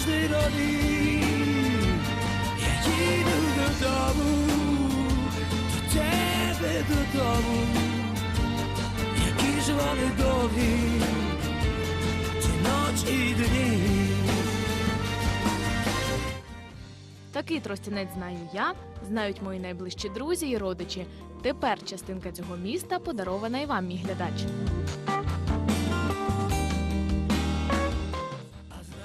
Завжди нові. Я їду додому, до тебе додому, які ж вони довгі, ці ночі і дні. Такий тростянець знаю я, знають мої найближчі друзі і родичі. Тепер частинка цього міста подарована і вам, мій глядач.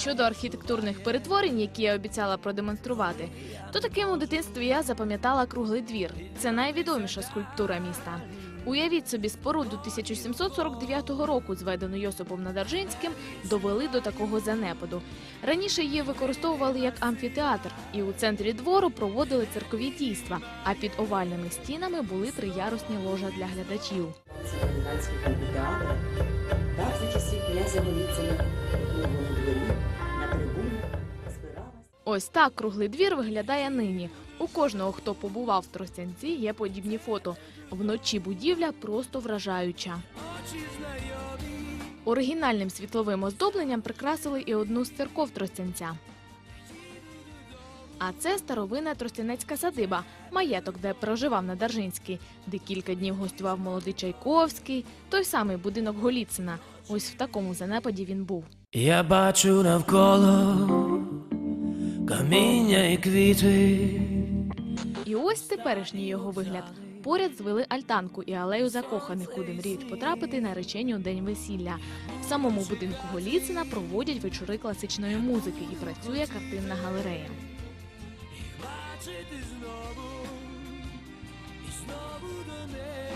Щодо архітектурних перетворень, які я обіцяла продемонструвати, то таким у дитинстві я запам'ятала круглий двір. Це найвідоміша скульптура міста. Уявіть собі, споруду 1749 року, зведену Йосипом Надаржинським, довели до такого занепаду. Раніше її використовували як амфітеатр, і у центрі двору проводили церкові дійства. А під овальними стінами були триярусні ложа для глядачів. Часів князя. Ось так круглий двір виглядає нині. У кожного, хто побував в Тростянці, є подібні фото. Вночі будівля просто вражаюча. Оригінальним світловим оздобленням прикрасили і одну з церков Тростянця. А це старовинна Тростянецька садиба, маєток, де проживав Надаржинський, де кілька днів гостював молодий Чайковський, той самий будинок Голіцина. Ось в такому занепаді він був. Я бачу навколо каміння і квіти. І ось теперішній його вигляд. Поряд звели альтанку і алею закоханих, куди мріють потрапити наречені у день весілля. В самому будинку Голіцина проводять вечори класичної музики і працює картинна галерея. Бачити знову, і знову до них.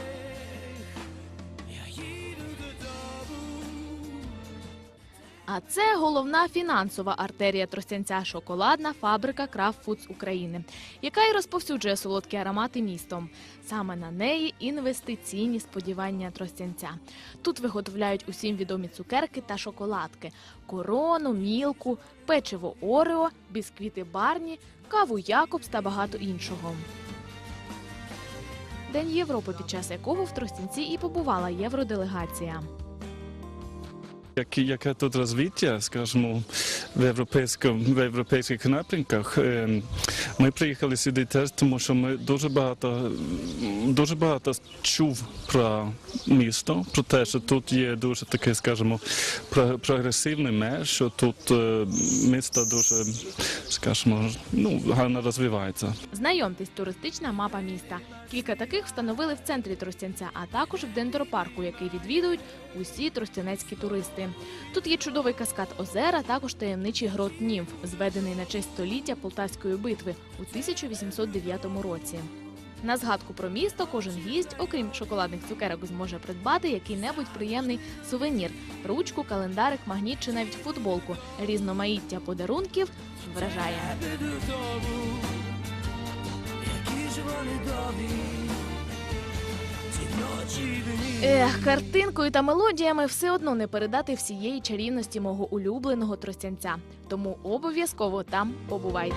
А це головна фінансова артерія Тростянця шоколадна фабрика Крафт Фудс України, яка й розповсюджує солодкі аромати містом. Саме на неї інвестиційні сподівання Тростянця. Тут виготовляють усім відомі цукерки та шоколадки: корону, мілку, печиво Орео, бісквіти Барні, каву Якобс та багато іншого. День Європи, під час якого в Тростянці і побувала євроделегація. Яке, яке тут розвиття, скажімо, в європейському в європейських напрямках. Ми приїхали сюди теж, тому що ми дуже багато дуже багато чув про місто, про те, що тут є дуже таке, скажімо, про- прогресивне мер, що тут місто дуже, скажімо, ну гарно розвивається. Знайомтесь, туристична мапа міста. Кілька таких встановили в центрі Тростянця, а також в дендропарку, який відвідують усі тростянецькі туристи. Тут є чудовий каскад озера, також таємничий грот Німф, зведений на честь століття Полтавської битви у 1809 році. На згадку про місто кожен гість, окрім шоколадних цукерок, зможе придбати який-небудь приємний сувенір: ручку, календарик, магніт чи навіть футболку. Різноманіття подарунків вражає. Які ж вони. Ех, картинкою та мелодіями все одно не передати всієї чарівності мого улюбленого тростянця. Тому обов'язково там побувайте.